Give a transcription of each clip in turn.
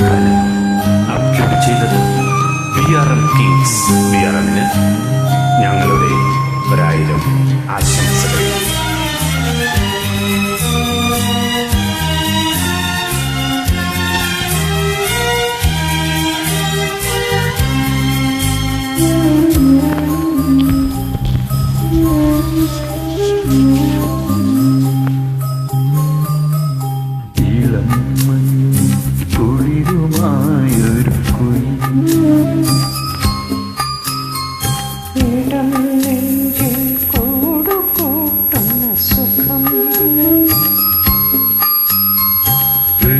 കാരണം അപ്ലോഡ് ചെയ്തത് V R M kings V R എമ്മിന് ഞങ്ങളുടെ ഒരായിരം ആശംസകൾ. ഇളം മഞ്ഞ് കുളിരുമായൊരു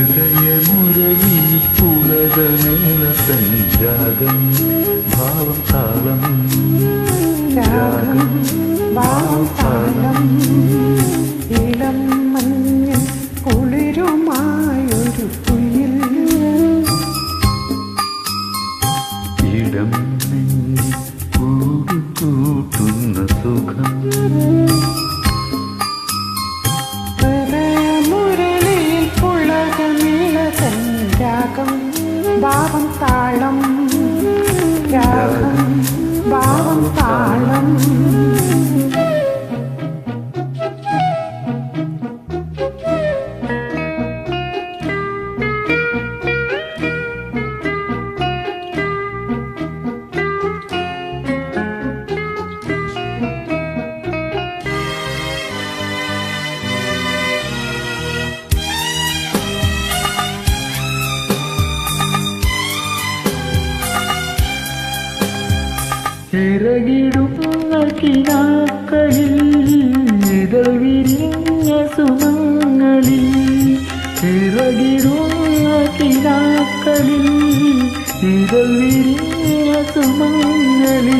ഹൃദയമുരളി പുലകമേള സഞ്ചാരം ഭാവം താളം രാഗം ഭാവം താളം രാഗം ഭാവം താളം. രാഗം ഭാവം താളം. ചിറകിടുന്ന കിനാക്കളിൽ ഇതൾ വിരിഞ്ഞ സുമങ്ങളിൽ ചിറകിടുന്ന കിനാക്കളിൽ ഇതൾ വിരിഞ്ഞ സുമങ്ങളിൽ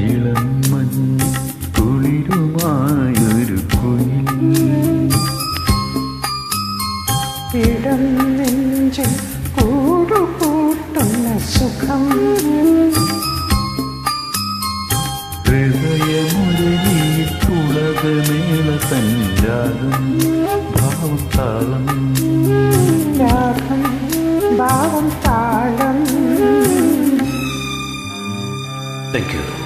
ഇളം മഞ്ഞ് കുളിരുമായൊരു കുയിൽ. ഇടം നെഞ്ചിൽ കൂടുകൂട്ടുന്ന സുഖം. ഹൃദയമുരളി പുളകമേള സഞ്ചാരം ഭാവം താളം രാഗം ഭാവം താളം. Thank you